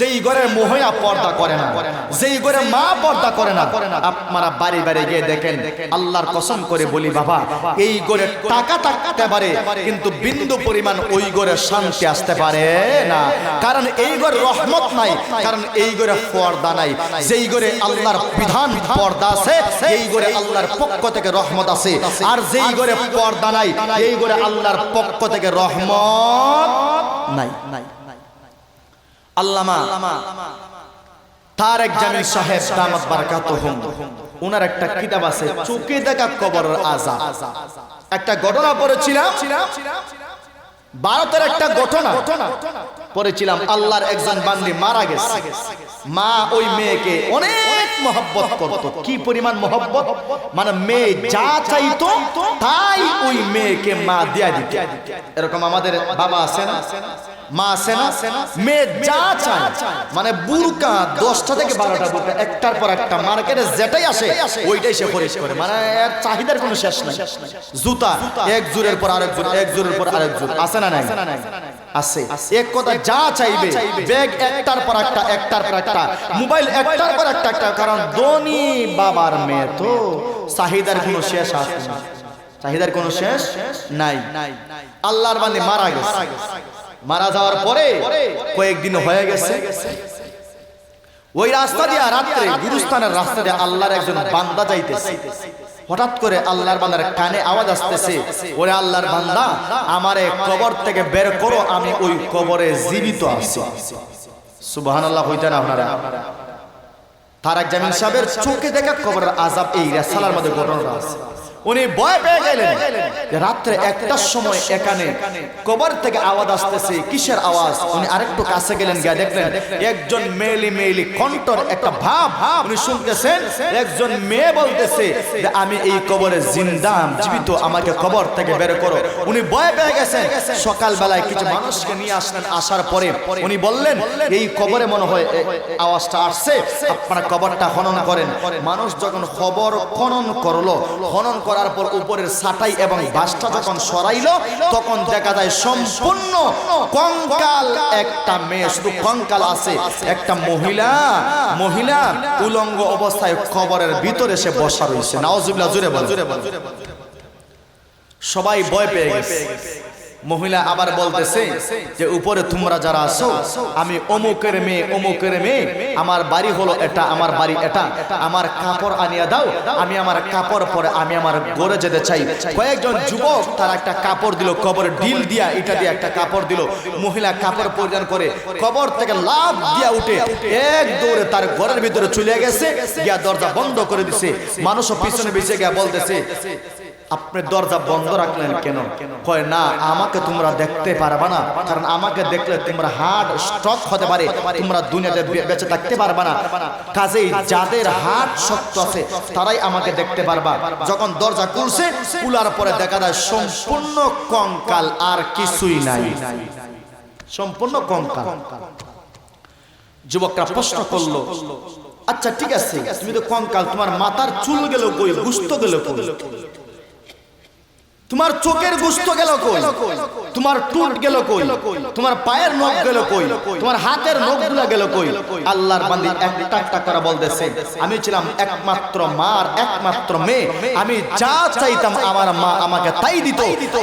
যেই ঘরের মহিলা পর্দা করে না, যেই ঘরে মা পর্দা করে না, আপনারা বাড়ি বাড়ি গিয়ে দেখেন, আল্লাহর কসম করে বলি, বাবা, এই ঘরে টাকা থাকতে পারে, কিন্তু বিন্দু পরিমাণ ওই ঘরে শান্তি আসতে পারে না। কারণ এই ঘরে রহমত নাই, কারণ এই ঘরে পর্দা নাই। যেই ঘরে আল্লাহর বিধান পর্দা আছে, এই ঘরে আল্লাহর পক্ষ থেকে রহমত আছে। আর যেই ঘরে পর্দা নাই, এই ঘরে আল্লাহর পক্ষ থেকে রহমত নাই নাই। আল্লামা তারেক জামিল সাহেব দামাত বারাকাতুহুম। ওনার একটা কিতাব আছে চোখে দেখা কবরের আজাব একটা ঘটনা পড়েছিলাম। ভারতের একটা ঘটনা পড়েছিলাম। আল্লাহর একজন বান্দি মারা গেছে। মা ওই মেয়েকে অনেক মহব্বত করত। কি পরিমাণ মহব্বত? মানে মেয়ে যা চাইতো তাই ওই মেয়েকে মা দিয়া দিত। এরকম আমাদের বাবা আছে না মা আছে না? মেয়ে যা চায় মানে বুরকা দশটা থেকে বারোটা বুরকা, একটার পর একটা, মার্কেটে যেটাই আসে, ওইটাই সে পরিশ করে। মানে এর চাহিদার কোনো শেষ নাই। জুতা, এক জোরের পর আরেক জোর, এক জোরের পর আরেক জোর, আছে না নাই? আছে। এক কথা যা চাইবে, ব্যাগ একটার পর একটা, একটার পর একটা, মোবাইল একটার পর একটা একটা, কারণ ধনী বাবার মেয়ে তো। চাহিদার কোনো শেষ আছে না। চাহিদার কোনো শেষ নাই। আল্লাহর বান্দে মারা গেছে। মারা যাওয়ার পরে কয়েকদিন হয়ে গেছে। ওই রাস্তা দিয়ে রাত্রে গুরুস্থানের রাস্তা দিয়ে আল্লাহর একজন বান্দা যাইতেছে। হঠাৎ করে আল্লাহর বান্দার কানে আওয়াজ আসতেছে ওরে আল্লাহর বান্দা আমার আমারে কবর থেকে বের করো আমি ওই কবরে জীবিত আছি। সুবহানাল্লাহ হইতে না আপনারা? তারাক জামিল সাহেবের চোখে দেখা কবরের আজাব এই রেসালার মধ্যে ঘটনা আছে। উনি ভয় পেয়ে গেলেন রাত্রে একটার সময় এখানে কবর থেকে আওয়াজ আসতেছে কিসের আওয়াজ? উনি আরেকটু কাছে গেলেন গিয়ে দেখলেন একজন মেলি মেলি কণ্ঠর একটা ভাব উনি শুনতেছেন একজন মেয়ে বলতেছে যে আমি এই কবরে জিন্দাম জীবিত আমাকে কবর থেকে বের করো। উনি ভয় পেয়ে গেছেন। সকাল বেলায় কিছু মানুষকে নিয়ে আসলেন আসার পরে উনি বললেন এই কবরে মনে হয় আওয়াজটা আসছে আপনারা কবরটা খনন করেন। মানুষ যখন খবর খনন করল খনন করার পর উপরের সাটাই এবং বাসটা যখন সরাইল, তখন দেখা যায় সম্পূর্ণ কঙ্কাল একটা মেয়ে, শুধু কঙ্কাল আছে। একটা মহিলা মহিলা উলঙ্গ অবস্থায় কবরের ভিতরে সে বসা রয়েছে। নাও জুড়ে বল জুড়ে বল সবাই ভয় পেয়ে গেছে। মহিলা আবার বলতেছে যে, উপরে তোমরা যারা আছো, আমি অমুকের মেয়ে অমুকের মেয়ে, আমার বাড়ি হলো এটা, আমার বাড়ি এটা, আমার কাপড় আনিয়া দাও, আমি আমার কাপড় পরে, আমি আমার গড়ে যেতে চাই। কয়েকজন যুবক তার একটা কাপড় দিল, কবর ডিল দিয়া এটা দিয়ে একটা কাপড় দিল। মহিলা কাপড় পরিধান করে কবর থেকে লাভ দিয়া উঠে এক দৌড়ে তার ঘরের ভিতরে চলে গেছে, গিয়া দরজা বন্ধ করে দিছে। মানুষও পিছনে পিছিয়ে গিয়া বলতেছে আপনি দরজা বন্ধ রাখলেন কেন? কয়, না, আমাকে তোমরা দেখতে পারবা না। কারণ আমাকে দেখলে তোমরা হার্ট স্ট্রক হতে পারে। তোমরা দুনিয়াতে বেঁচে থাকতে পারবা না। কাজেই যাদের হার্ট শক্ত আছে, তারাই আমাকে দেখতে পারবা। যখন দরজা খুলছে, খুলার পরে দেখা যায় সম্পূর্ণ কঙ্কাল আর কিছুই নাই। সম্পূর্ণ কঙ্কাল। যুবকরা প্রশ্ন করল আচ্ছা ঠিক আছে, তুমি তো কঙ্কাল, তোমার মাথার চুল গেল কই? গুস্ত গেল কই? তোমার চোখের গুস্ত গেল কই? তোমার টুট গেল কই? তোমার পায়ের নখ গেল কই? তোমার হাতের নখগুলা গেল কই? আল্লাহর বান্দি একটা একটা করে বলতেছে আমি ছিলাম একমাত্র মার একমাত্র মেয়ে। আমি যা চাইতাম আমার মা আমাকে তাই দিত।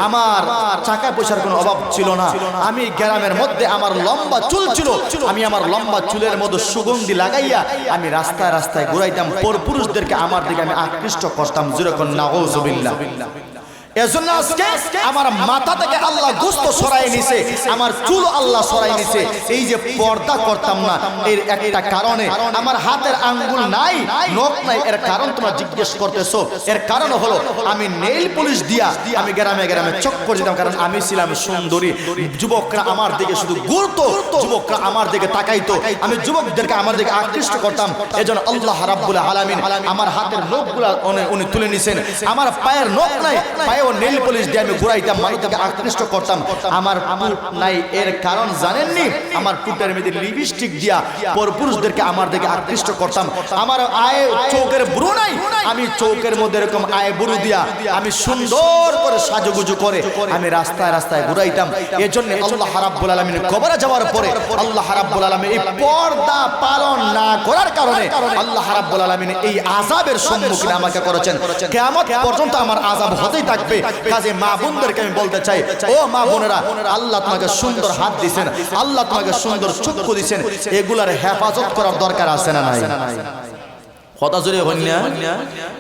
আমার টাকা পয়সার কোনো অভাব ছিল না। আমি গ্রামের মধ্যে আমার লম্বা চুল ছিল। আমি আমার লম্বা চুলের মধ্যে সুগন্ধি লাগাইয়া আমি রাস্তায় রাস্তায় ঘুরাইতাম। পর পুরুষদেরকে আমার দিকে আমি আকৃষ্ট করতাম। যেরকম নাউজুবিল্লাহ। এজন্য আজকে আমার মাথা থেকে আল্লাহ গোস্ত সরাই নিছে, আমার চুল আল্লাহ সরাই নিছে। এই যে পর্দা করতাম না, এর একটা কারণে আমার হাতের আঙ্গুল নাই, নখ নাই, এর কারণ তোমরা জিজ্ঞেস করতেছো। এর কারণ হলো, আমি নেইল পুলিশ দিয়া আমি গ্রামে গ্রামে চক্কর দিতাম, কারণ আমি ছিলাম সুন্দরী। যুবকরা আমার দিকে শুধু ঘুরতো, যুবকরা আমার দিকে তাকাইতো। আমি যুবকদেরকে আমার দিকে আকৃষ্ট করতাম। এজন্য আল্লাহ রাব্বুল আলামিন আমার হাতের নখগুলা উনি তুলে নিছেন। আমার পায়ের নখ নাই পায়েও নেল পলিশ দিয়ে আমি ঘুরাইতাম মানুষকে আকৃষ্ট করতাম। আমার নাই এর কারণ জানেননি? আমার টুটের মেয়েদের লিপস্টিক দিয়া পর পুরুষদেরকে আমার দিকে আকৃষ্ট করতাম। আমার আয়ে চৌকের বুড়ো নাই। আমি চৌকের মধ্যে এরকম আয়ে বুড়ো দিয়া আমি সুন্দর করে সাজুগুজু করে আমি রাস্তায় রাস্তায় ঘুরাইতাম। এজন্য আল্লাহ রাব্বুল আলামিন কবরে যাওয়ার পরে আল্লাহ রাব্বুল আলামিন এই পর্দা পালন না করার কারণে আল্লাহ রাব্বুল আলামিন এই আযাবের সম্মুখীন আমাকে করেছেন। কিয়ামত পর্যন্ত আমার আযাব হতেই থাকবে কাজে মা বোনদেরকে আমি বলতে চাই, ও মা বোনেরা, আল্লাহ তোমাকে সুন্দর হাত দিছেন, আল্লাহ তোমাকে সুন্দর চক্ষু দিছেন, এগুলার হেফাজত করার দরকার আছে না নাই?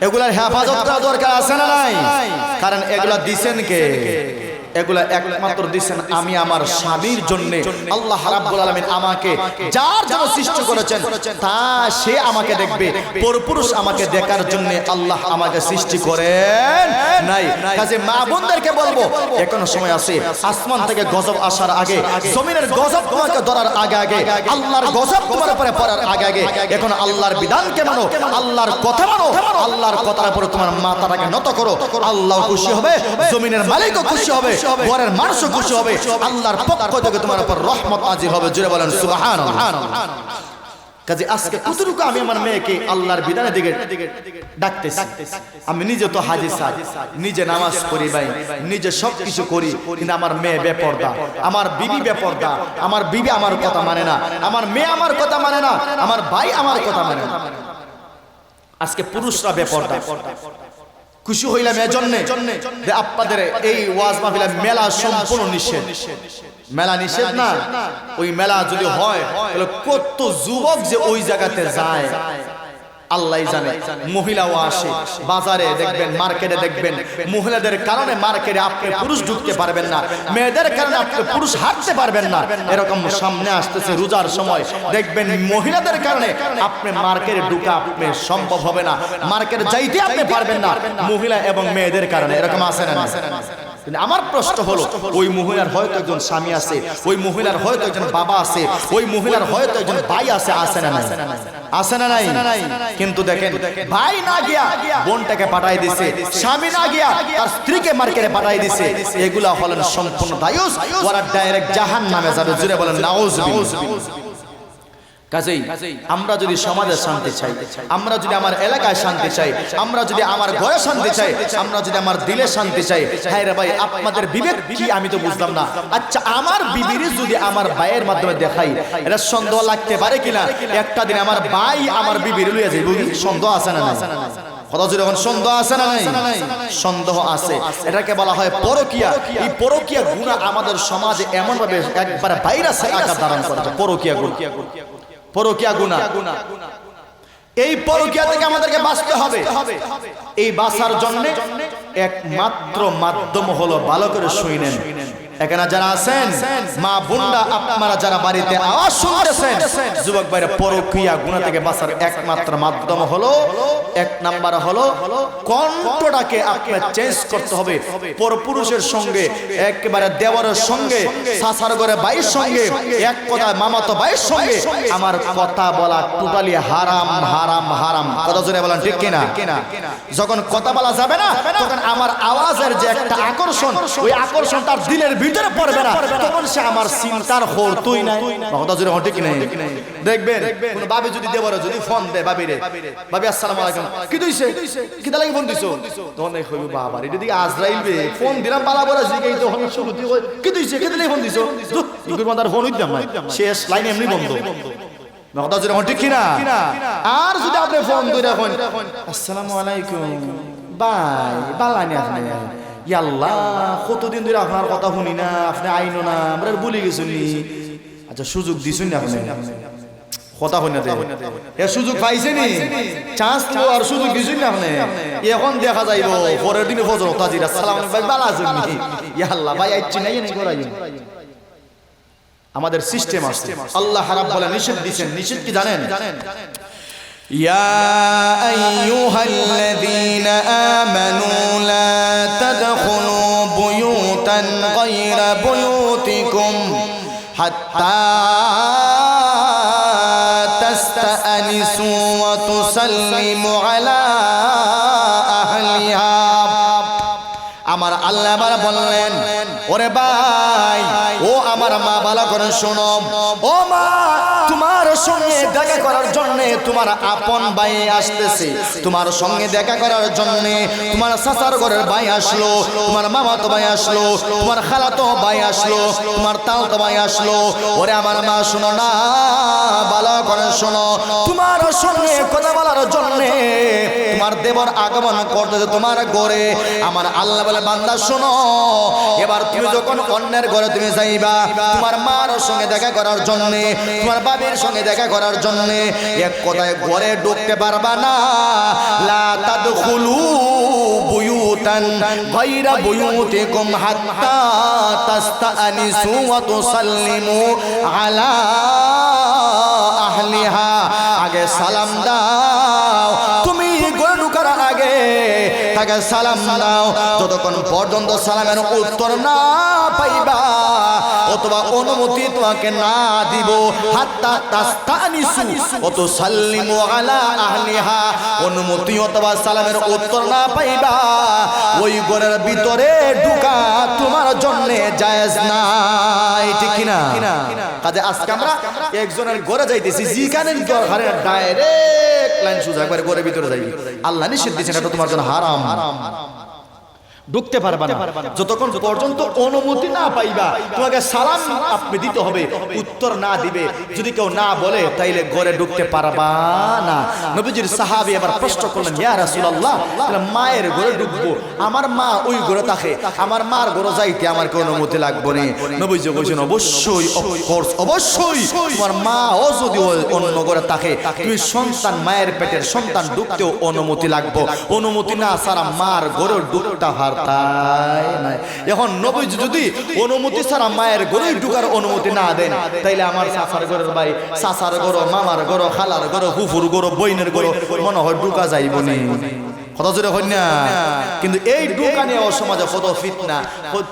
এগুলার হেফাজত করার দরকার আছে না নাই? কারণ এগুলা দিছেন কে? এগুলা একমাত্র দিছেন আমি আমার স্বামীর জন্য। আল্লাহ রাব্বুল আলামিন আমাকে যার জন্য সৃষ্টি করেছেন, তা সে আমাকে দেখবে। পরপুরুষ আমাকে দেখার জন্য আল্লাহ আমাকে সৃষ্টি করেন নাই। কাজে মা বোনদেরকে বলব, এখনও সময় আছে, আসমান থেকে গজব আসার আগে, জমিনের গজব তোমাকে ধরার আগে আগে, আল্লাহর গজব তোমার উপরে পড়ার আগে আগে, এখন আল্লাহর বিধানকে মানো, আল্লাহর কথা মানো, আল্লাহর কথার উপরে তোমার মাথাটাকে নত করো। আল্লাহ খুশি হবে, জমিনের মালিকও খুশি হবে ঘরের মানুষও খুশি হবে আল্লাহর পক্ষ থেকে তোমার উপর রহমত হবে জুড়ে বলেন সুবহান কাজে আজকে কতটুকু আমি আমার মেয়েকে আল্লাহর বিধানের দিকে ডাকতেছি। আমি নিজে তো হাজির সাহ নিজে নামাজ পড়ি ভাই নিজে সব কিছু করি কিন্তু আমার মেয়ে বেপর্দা। আমার বিবি বেপর্দা। আমার বিবি আমার কথা মানে না। আমার মেয়ে আমার কথা মানে না। আমার ভাই আমার কথা মানে না। আজকে পুরুষরা বেপর্দা। খুশি হইলাম এজন্য যে আপনাদের এই ওয়াজ মাহফিলা মেলা সম্পূর্ণ নিষেধ। মেলা নিষেধ না? ওই মেলা যদি হয় কত যুবক যে ওই জায়গাতে যায়? আল্লাহ জানে। মহিলাও আসে। বাজারে দেখবেন, মার্কেটে দেখবেন, মহিলাদের কারণে মার্কেটে আপনি পুরুষ ঢুকতে পারবেন না, মেয়েদের কারণে আপনি পুরুষ হাঁটতে পারবেন না। এরকম সামনে আসতেছে রোজার সময়। দেখবেন মহিলাদের কারণে আপনি মার্কেটে ঢুকা আপনি সম্ভব হবে না। মার্কেটে যাইতে আপনি পারবেন না। মহিলা এবং মেয়েদের কারণে, এরকম আছে না কিন্তু আমার প্রশ্ন হলো ওই মহিলার হয়তো একজন স্বামী আছে ওই মহিলার হয়তো একজন বাবা আছে ওই মহিলার হয়তো একজন ভাই আছে আছে না নাই? আছে না নাই? কিন্তু দেখেন ভাই না গিয়া বোনটাকে পাঠাই দিছে স্বামী না গিয়া তার স্ত্রীকে মার্কেটে পাঠাই দিছে। এগুলা হলেন সম্পূর্ণ দায়ুস। ওরা ডাইরেক্ট জাহান নামে যাবে। জুড়ে বলেন নাউজ কাজেই আমরা যদি সমাজে শান্তি চাই আমরা যদি আমার এলাকায় শান্তি চাই আমরা যদি আমার ঘরে শান্তি চাই আমরা যদি আমার দিলে শান্তি চাই। হ্যাঁ রে ভাই আপনাদের বিবেক কি আমি তো বুঝলাম না। আচ্ছা আমার বিবির যদি আমার ভাইয়ের মাধ্যমে দেখাই এটা সন্দেহ লাগতে পারে কিনা? একটা দিন আমার ভাই আমার বিবির লইয়া যাইব সন্দেহ আছে না কথা যদি এখন সন্দেহ আছে না নাই? সন্দেহ আছে। এটাকে বলা হয় পরকিয়া। এই পরকিয়া গুণা আমাদের সমাজে এমন ভাবে একবারে ভাইরাস আকার ধারণ করেছে পরকিয়া গুণ পরকিয়া গুণা এই পরকিয়া থেকে আমাদেরকে বাঁচতে হবে। এই বাঁচার জন্য একমাত্র মাধ্যম হলো ভালো করে শুনেন এখানে যারা আছেন, মা বোনরা আপনারা যারা বাড়িতে আওয়াজ শুনতেছেন, যুবক ভাইরা, পরকিয়া, গুণা থেকে বাঁচার একমাত্র মাধ্যম হলো, এক নাম্বার হলো কণ্ঠটাকে আপনার চেঞ্জ করতে হবে। পরপুরুষের সঙ্গে, একেবারে দেওয়ারের সঙ্গে, সাসার করে বাইর সঙ্গে, এক কথা মামাতো বাইর সঙ্গে, আমার কথা বলা টোটালি হারাম হারাম হারাম। কথা জোরে বলেন, ঠিক কিনা? যখন কথা বলা যাবে না, তখন আমার আওয়াজের যে একটা আকর্ষণ, ওই আকর্ষণ তার দিলের ভিতরে পড়বে না। তখন সে আমার চিন্তার হোর তুই নাই। কথা জোরে ঠিক নাই? দেখবেন কোন বাবি যদি দেবরে যদি ফোন দেয় বাবিরে বাবি আসসালামু আলাইকুম। কি দইছে কি লাগি ফোন দিছো? তখন দেখ হইবে বাবা রে দিকে আজরাইল বে ফোন দিলাম বালা বলা জিগাই তো হন শুরু দিয়ে। কি দইছে কি লাগি ফোন দিছো? ইকুর মাদার ফোন না শেষ লাইন এমনি বন্ধ। কথা জোরে ঠিক কিনা আর যদি আপনি ফোন ধরে এখন আসসালামু আলাইকুম। বাই বালানি আপনি। ইয়াল্লাহ, কতদিন ধরে আপনার কথা শুনি না, আপনি আইনো না, আমরা বলে আচ্ছা সুযোগ দিছেন না আপনি সুযোগ পাইছে চান্স তো আর সুযোগ না আপনি? দেখা ভাই ভাই আমাদের সিস্টেম আছে। আল্লাহ হারাব বলে নিষেধ দিছেন। নিষেধ কি জানেন? يا أيها الذين آمنوا لا تدخلوا بيوتا غير بيوتكم حتى تستأنسوا وتسلموا على أهلها আমার ওরে ভাই ও আমার মা বালা করে শোনো ও মা তোমার সঙ্গে দেখা করার জন্য তোমার আপন ভাই আসতেছে। তোমার সঙ্গে দেখা করার জন্য তোমার সাসার ঘরের ভাই আসলো, তোমার মামা তো ভাই আসলো, তোমার খালাতো ভাই আসলো, তোমার তাও তো ভাই আসলো। ওরে আমার মা, শোনো না, ভালো করে শোনো। তোমার সঙ্গে কথা বলার জন্য তোমার দেবর আগমন করতেছে তোমার ঘরে। আমার আল্লাহ বলে, বান্দা, শোনো, এবার তুমি যখন অন্যের ঘরে তুমি যাইবা, তোমার মার সঙ্গে দেখা করার জন্য, তোমার বাবির সঙ্গে দেখা করার জন্য, এক কথায় ঘরে ঢুকতে পারবা না। লা তাদখুলু বুয়ুতান গায়রা বুয়ুতিকুম হাত্তা তাস্তানিসু ওয়া তুসাল্লিমু আলা আহলিহা। আগে সালাম দাও। তাকে সালাম দাও যতক্ষণ পর্যন্ত সালামের উত্তর না পাইবা অথবা অনুমতি তোমাকে না দিব। হাত্তা তাস্তানিসু অত আলা আহলিহা। অনুমতি অথবা সালামের উত্তর না পাইবা। ওই ঘরের ভিতরে ঢুকা তোমার জন্য জায়েজ নাই। ঠিক কিনা? কাজে আজকে আমরা একজনের ঘরে যাইতেছি, যেখানে ঘরে ডাইরেক্ট লাইন সোজা একবারে ঘরের ভিতরে যাই আল্লাহ নিষেধ দিচ্ছেন এটা তোমার জন্য হারাম হারাম হারাম। ঢুকতে পারবা না। যতক্ষণ পর্যন্ত অনুমতি না পাইবা তোমাকে সালাম আপনি দিতে হবে। উত্তর না দিবে। যদি কেউ না বলে তাইলে ঘরে ঢুকতে পারবা না। নবীজির সাহাবী এবার প্রশ্ন করলেন ইয়া রাসূলুল্লাহ তাহলে মায়ের ঘরে ঢুকবো। আমার মা ওই ঘরে থাকে। আমার মার ঘরে যাইতে আমার কোনো অনুমতি লাগবে না। নবীজি বলছেন অবশ্যই অফকোর্স অবশ্যই তোমার মা ও যদি অন্য ঘরে থাকে। তুমি সন্তান মায়ের পেটের সন্তান ঢুকতেও অনুমতি লাগবে। অনুমতি না সারা মার ঘরে ঢুকতে হারতাই নাই। এখন নবীজি যদি অনুমতি ছাড়া মায়ের ঘরে ঢুকার অনুমতি না দেন, তাইলে আমার সাসার ঘরের ভাই সাসার ঘর, মামার ঘর, খালার ঘর হুফুর ঘর, বইনের ঘর, মনে হয় ঢুকা যাইব নি। না? কিন্তু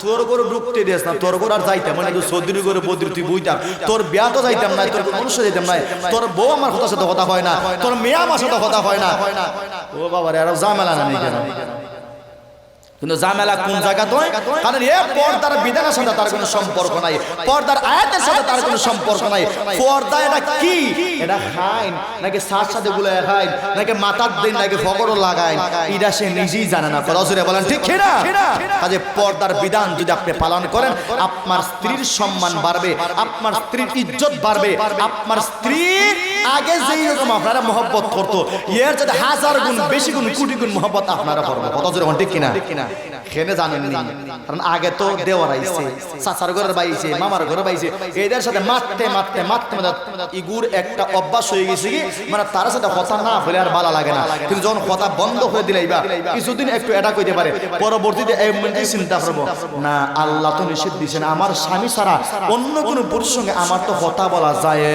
তোর করে ঢুকতে দিস না, তোর করে আর যাইতাম মানে তুই সৌদির করে বদ্রি তুই তোর বিয়া যাইতাম না, তোর মনুষ্য যাইতাম না, তোর বউ আমার কথা সাথে কথা হয় না, তোর মেয়ে সাথে কথা হয় না। ও বাবা রে আরও জামেলা কেন কিন্তু জামেলা কোন জায়গা তো কারণ এ পর্দার বিধানের সাথে তার কোনো সম্পর্ক নাই। পর্দার আয়াতের সাথে তার কোনো সম্পর্ক নাই। পর্দা এটা কি? এটা খাইন, নাকি সার সাথে গুলো খাইন, নাকি মাথার দিন, নাকি ফকরও লাগাইন। এটা সে নিজেই জানে না। রসুরে বলেন, ঠিক কিনা? কাজে পর্দার বিধান যদি আপনি পালন করেন, আপনার স্ত্রীর সম্মান বাড়বে, আপনার স্ত্রীর ইজ্জত বাড়বে, আপনার স্ত্রীর আগে যেই রকম আপনারা মহব্বত করতো এর যাতে হাজার গুণ বেশি গুণ কোটি গুণ মহব্বত আপনারা করব। কত জোরে ঠিক কিনা? খেনে জানেন কারণ আগে তো দেওয়ার আইছে, চাচার ঘরের বাইছে মামার ঘরে বাইছে এদের সাথে মারতে মারতে মারতে মারতে ইগুর একটা অভ্যাস হয়ে গেছে কি মানে তার সাথে কথা না হলে আর ভালো লাগে না। কিন্তু যখন কথা বন্ধ করে দিলে বা কিছুদিন একটু এটা কইতে পারে, পরবর্তীতে মধ্যে চিন্তা করব, না, আল্লাহ তো নিষেধ দিয়েছেন আমার স্বামী ছাড়া অন্য কোনো পুরুষ সঙ্গে আমার তো কথা বলা যায়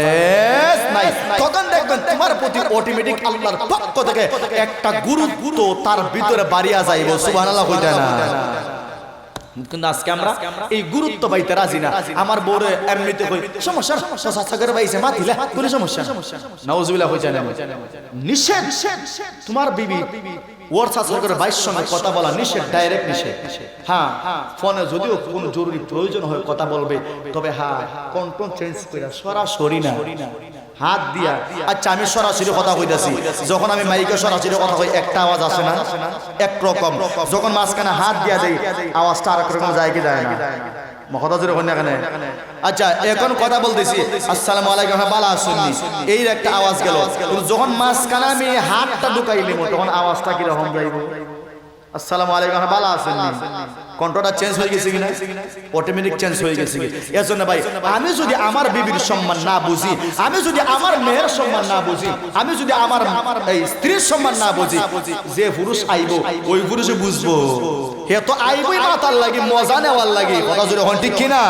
নাই। তখন দেখবেন তোমার প্রতি অটোমেটিক আল্লাহর পক্ষ থেকে একটা গুরুত্ব তার ভিতরে বাড়িয়া যাইব, সুবহানাল্লাহ কইতে না। কিন্তু আজকে আমরা এই গুরুত্ব পাইতে রাজি না। আমার বউরে এমনিতে সমস্যা কোনো সমস্যা। নাউজুবিল্লাহ হই নিষেধ। তোমার বিবি ওর সঙ্গে কথা বলা নিষেধ ডাইরেক্ট নিষেধ। হ্যাঁ ফোনে যদিও কোনো জরুরি প্রয়োজন হয় কথা বলবে, তবে হ্যাঁ কন্ট্রোল চেঞ্জ করে সরাসরি না। হাত দিয়া আচ্ছা আমি সরাসরি কথা কইতাছি। যখন আমি মাইকে সরাসরি কথা কই, একটা আওয়াজ আসে না? এক একরকম যখন মাঝখানে হাত দিয়া দেই, আওয়াজটা আর রকম যায় কি যায় না? কথা জোরে হন এখানে আচ্ছা এখন কথা বলতেছি। আসসালামু আলাইকুম হ্যাঁ বালা শুননি এই একটা আওয়াজ গেল। যখন মাঝখানে আমি হাতটা ঢুকাইলি তখন আওয়াজটা কি রকম যাইব? আসসালামু আলাইকুম হ্যাঁ বালা শুননি কন্ট্রোলটা চেঞ্জ হয়ে গেছে কিনা? অটোমেটিক চেঞ্জ হয়ে গেছে কি এর জন্য ভাই, আমি যদি আমার বিবির সম্মান না বুঝি, আমি যদি আমার মেয়ের সম্মান না বুঝি, আমি যদি আমার, এই স্ত্রীর সম্মান না বুঝি, যে পুরুষ আইব, ওই পুরুষে বুঝব। হে তো আইবই না মাতার লাগি, মজা নেওয়ার লাগি। কথা জোরে হন ঠিক কিনা?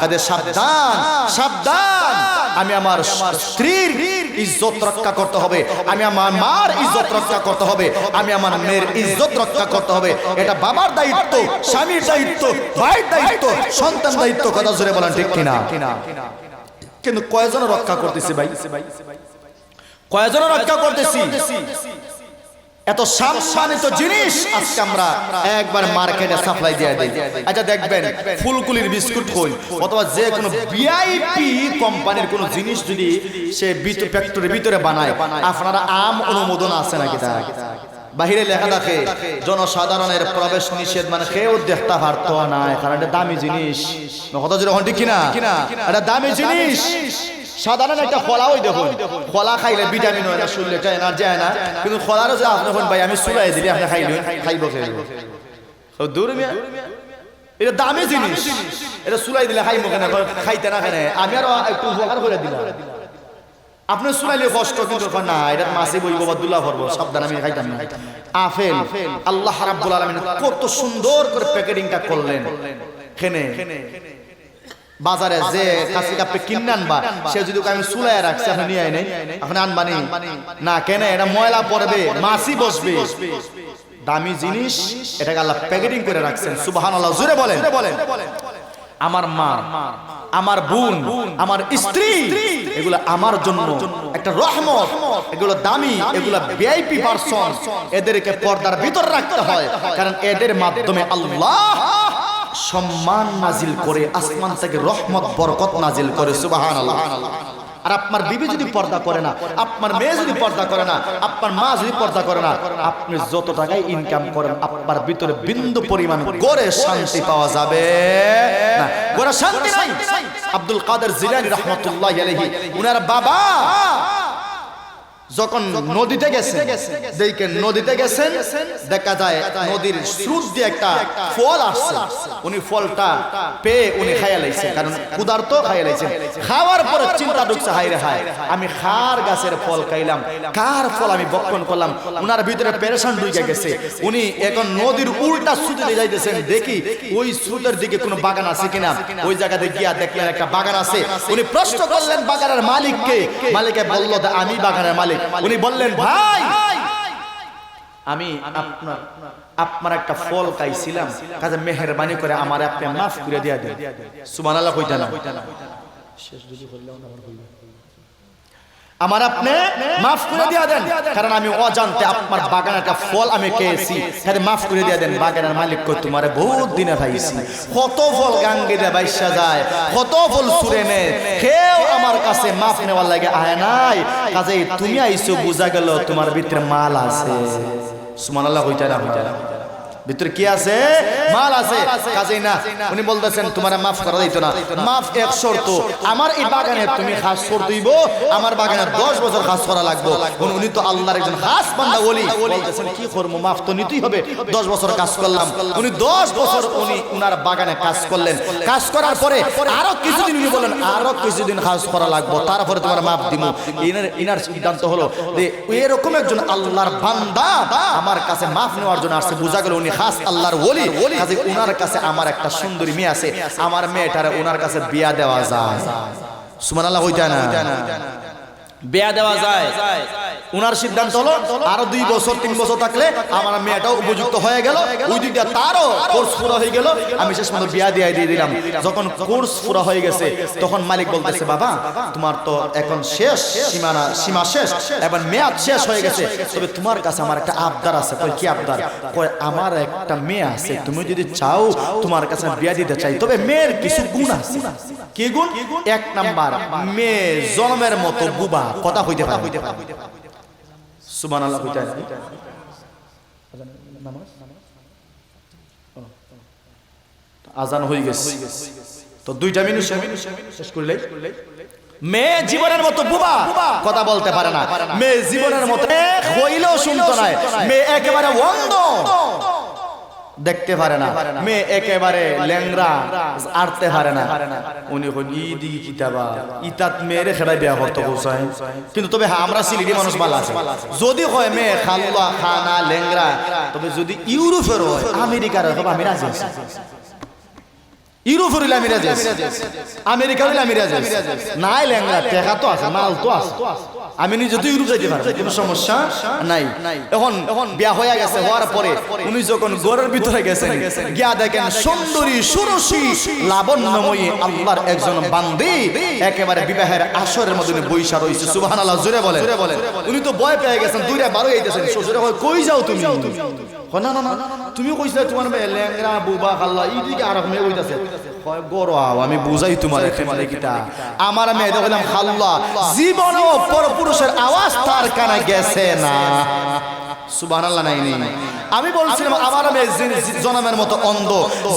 কাজে সাবধান সাবধান। আমি আমার স্ত্রীর ইজ্জত রক্ষা করতে হবে। আমি আমার মার ইজ্জত রক্ষা করতে হবে। আমি আমার মেয়ের ইজ্জত রক্ষা করতে হবে। এটা বাবার দায়িত্ব, স্বামীর দায়িত্ব ভাইয়ের দায়িত্ব, সন্তান দায়িত্ব, কথা জোরে বলেন ঠিক কিনা? কিন্তু কয়জন রক্ষা করতেছি ভাই? কয়জন রক্ষা করতেছি? এত সম্মানিত জিনিস আজকে আমরা একবার মার্কেটে সাপ্লাই দিয়ে দিই। আচ্ছা দেখবেন, ফুলকুলির বিস্কুট কই অথবা যে কোনো ভিআইপি কোম্পানির কোনো জিনিস যদি সে ফ্যাক্টরির ভিতরে বানায়, আপনারা আম অনুমোদন আছে নাকি তা বাহিরে লেখা থাকে, জনসাধারণের প্রবেশ নিষেধ মানে কেউ দেখতে পারতো না কারণ এটা দামি জিনিস। কথা ঠিক কিনা? এটা দামি জিনিস। সাধারণ একটা খোলা ওই দেখুন। খোলা খাইলে ভিটামিন হয় না শুনলে এটা এনার্জি হয় না। কিন্তু খোলারও যে আপনি ভাই, আমি চুলাই দিলি আপনি খাইলে খাইব খাইব দূর এটা দামি জিনিস। এটা চুলাই দিলে খাইব কেন? খাইতে না কেন? আমি আরও একটু উপকার করে দিলাম। আপনি শুনাইলে কষ্ট কিন্তু না এটা মাসি বইব বদুল্লাহ করব সাবধান আমি খাইতাম না। আফেল আল্লাহ রাব্বুল আলামিন কত সুন্দর করে প্যাকেটিংটা করলেন। খেনে। বাজারে যে কাছে কাপে কিনে আনবা সে যদি আমি চুলায় রাখছি আপনি নিয়ে আইনে আপনি আনবানি না কেন এটা ময়লা পড়বে মাছি বসবে। দামি জিনিস এটাকে আল্লাহ প্যাকেটিং করে রাখছেন। সুবহানাল্লাহ জুড়ে বলেন। বলেন। আমার মা আমার বোন, আমার স্ত্রী, এগুলো আমার জন্য একটা রহমত, এগুলো দামি, এগুলো ভিআইপি পারসন এদেরকে পর্দার ভিতর রাখতে হয়, কারণ এদের মাধ্যমে আল্লাহ সম্মান নাজিল করে, আসমান থেকে রহমত, বরকত নাজিল করে, সুবহানাল্লাহ। আর আপনার বিবি যদি পর্দা করে না আপনার মেয়ে যদি পর্দা করে না আপনার মা যদি পর্দা করে না আপনি যত টাকায় ইনকাম করেন আপনার ভিতরে বিন্দু পরিমাণ গড়ে শান্তি পাওয়া যাবে। না গড়ে শান্তি নাই। আব্দুল কাদের জিলানি রহমতুল্লাহ আলাইহি। উনার বাবা। যখন নদীতে গেছেন দেখে নদীতে গেছেন, দেখা যায় নদীর স্রোত দিয়ে একটা ফল আসছে। উনি ফলটা পেয়ে উনি খাইয়া লাইছে কারণ কুদার তো খাইয়া লাইছেন। খাওয়ার পরে চিন্তা ঢুকছে হাই রে আমি খার গাছের ফল খাইলাম, কার ফল আমি বক্ষণ করলাম? উনার ভিতরে পেরেশান ঢুকে গেছে। উনি এখন নদীর উল্টা স্রোতে যাইতেছেন, দেখি ওই স্রোতের দিকে কোনো বাগান আছে কিনা? ওই জায়গাতে গিয়া দেখলেন একটা বাগান আছে। উনি প্রশ্ন করলেন, বাগানের মালিককে? মালিকে বলল, আমি বাগানের মালিক। উনি বললেন ভাই! আমি আপনার আপনার একটা ফল খাইছিলাম। কাজে মেহরবানি করে আমার আপনি মাফ করে দিয়া দেন। সুবহানাল্লাহ কইতা না শেষ যদি করলাম না আমার আপনি মাফ করে দিয়া দেন। কারণ আমি অজান্তে আপনার বাগান একটা ফল আমি খেয়েছি। তাহলে মাফ করে দিয়া দেন, বাগানের মালিক কই, তোমারে বহুত দিনে পাইছি কত ফল গাঙ্গে দে বাইসা যায়, কত ফল সুরে নে কেউ আমার কাছে মাফ নেওয়ার লাগে আয় নাই। কাজে তুমি আইছো, বুঝা গেল তোমার ভিতরে মাল আছে। সুবহানাল্লাহ কইতা না কইতা না ভিতরে কি আছে? মাল আছে। কাজেই না উনি বলতেছেন, তোমার মাফ করা দিত না। মাফ এক শর্ত। আমার এই বাগানে তুমি খাস শর্ত দিব। আমার বাগানে দশ বছর খাস করা লাগবে। উনি তো আল্লাহর একজন খাস বান্দা বলি বলতেছেন, কি করব? মাফ তো নিতেই হবে। দশ বছর কাজ করলাম। উনি দশ বছর উনি উনার বাগানে কাজ করলেন। কাজ করার পরে আরও কিছুদিন উনি বলেন আরও কিছুদিন কাজ করা লাগবে। তারপরে তোমার মাফ দিব। ইনার ইনার সিদ্ধান্ত হলো যে, এরকম একজন আল্লাহর বান্দা আমার কাছে মাফ নেওয়ার জন্য আসছে। বোঝা গেল উনি খাস আল্লাহর ওলি। কাজে ওনার কাছে আমার একটা সুন্দরী মেয়ে আছে। আমার মেয়েটার ওনার কাছে বিয়া দেওয়া যায়। সুমান আল্লাহ হইতা না। বিয়া দেওয়া যায়। উনার সিদ্ধান্ত হলো, আরও দুই বছর, তিন বছর থাকলে আমার মেয়েটাও উপযুক্ত হয়ে গেল। ওই দুইটা তারও কোর্স পুরো হয়ে গেল। আমি শেষ মতো বিয়া দিয়ে দিয়ে দিলাম। যখন কোর্স পুরো হয়ে গেছে, তখন মালিক বলতেছে, বাবা, তোমার তো এখন শেষ, সীমানা, সীমা শেষ, এবার মেয়াদ শেষ হয়ে গেছে। তবে তোমার কাছে আমার একটা আবদার আছে। কই কি আবদার? কয়, আমার একটা মেয়ে আছে। তুমি যদি চাও, তোমার কাছে বিয়া দিতে চাই। তবে মেয়ের কিছু গুণ আছে। কি গুণ? এক নাম্বার, মেয়ে জন্মের মতো বুবা। কথা হইতে পারে। সুবহানাল্লাহ হইতে পারে আজান হয়ে গেছে। তো দুইটা মিনিট শেষ। করলে? মেয়ে জীবনের মতো বুবা। কথা বলতে পারে না। মেয়ে জীবনের মতো। হইলেও শুনতো না মেয়ে একেবারে অন্ধ। দেখতে পারে না। মেয়ে একেবারে ল্যাংরা আড়তে পারে না। উনি কোন ইদি কিতাবা। ইতাত মেয়েরে খেলাই বিয়া করতে কোসায় কিন্তু তবে হ্যাঁ আমরা সিলেটি মানুষ ভালো আছে। যদি হয় মেয়ে খালুয়া খানা ল্যাংরা তবে যদি ইউরোপের হয় আমেরিকার হয় তবে আমি রাজি আছি। ইউরোপ হইলে আমি রাজি আছি। আমেরিকা হইলে আমি রাজি আছি। নাই ল্যাংরা টেকা তো আছে। মাল তো আছে। আমি নিজে তো ইউরোপ যাইতে পারি কোনো সমস্যা নাই এখন এখন বিয়া হয়ে গেছে হওয়ার পরে উনি যখন ঘরের ভিতরে গেছেন গিয়া দেখেন সুন্দরী সুরসী লাবণ্যময়ী আল্লাহর একজন বান্দি একেবারে বিবাহের আসরের মধ্যে উনি বৈশা রয়েছে সুবহানাল্লাহ জোরে বলে উনি তো ভয় পেয়ে গেছেন দুইটা বারো যাইতেছেন শ্বশুরে কই যাও তুমি না না না তুমি কইছিলে তোমার ল্যাংরা বুবা খাল্লা এইদিকে আর মেয়ে কইতাছে কয়, গরো আমি বুঝাই তোমার তোমার কিটা। আমার মেয়ে দেখলাম খাল্লা। জীবনও পরপুরুষের আওয়াজ তার কানে গেছে না। সুবহানাল্লাহ নাই নেই আমি বলছিলাম আমার মেয়ে জনমের মতো অন্ধ।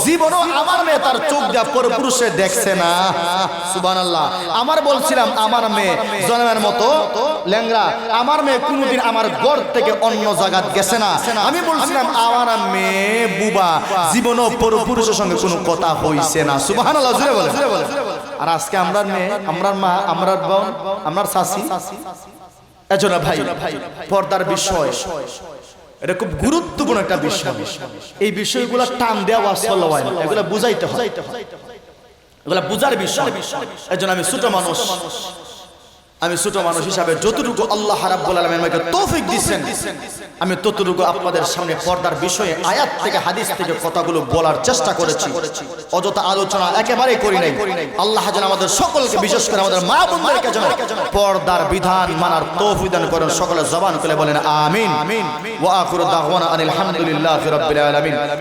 জীবনও আমার মেয়ে তার চোখ দিয়া পরপুরুষে দেখছে না। সুবহানাল্লাহ। আমার বলছিলাম আমার মেয়ে জনমের মতো ল্যাংরা আমার মেয়ে কোনোদিন আমার ঘর থেকে অন্য জায়গাত গেছে না। আমি বলছিলাম আমার মেয়ে বুবা। জীবনও পরপুরুষের সঙ্গে কোনো কথা হইছে না। সুবহানাল্লাহ জুড়ে বলে আর আজকে আমরা মেয়ে, আমরা মা, আমরার বোন, আমরার শাশি এজন্য ভাই, পর্দার বিষয়। এটা খুব গুরুত্বপূর্ণ একটা বিষয়। এই বিষয়গুলো টান দেওয়া আসলে হয় না এগুলো বুঝাইতে হয়। এগুলো বুঝার বিষয়। এজন্য আমি ছোট মানুষ। আমি ছোট মানুষ হিসাবে যতটুকু আল্লাহ রাব্বুল আলামিন আমাকে তৌফিক দিচ্ছেন আমি ততটুকু আপনাদের সামনে পর্দার বিষয়ে, আয়াত থেকে, হাদিস থেকে কথাগুলো বলার চেষ্টা করেছি। অযথা আলোচনা একেবারেই করি নাই। আল্লাহ যেন আমাদের সকলকে, বিশেষ করে আমাদের মা বোনদেরকে যেন পর্দার বিধান মানার তৌফিক দান করেন সকলে জবান করে বলেন, আমিন। ওয়া আখিরু দাওয়ানা আনিল হামদুলিল্লাহি রাব্বিল আলামিন।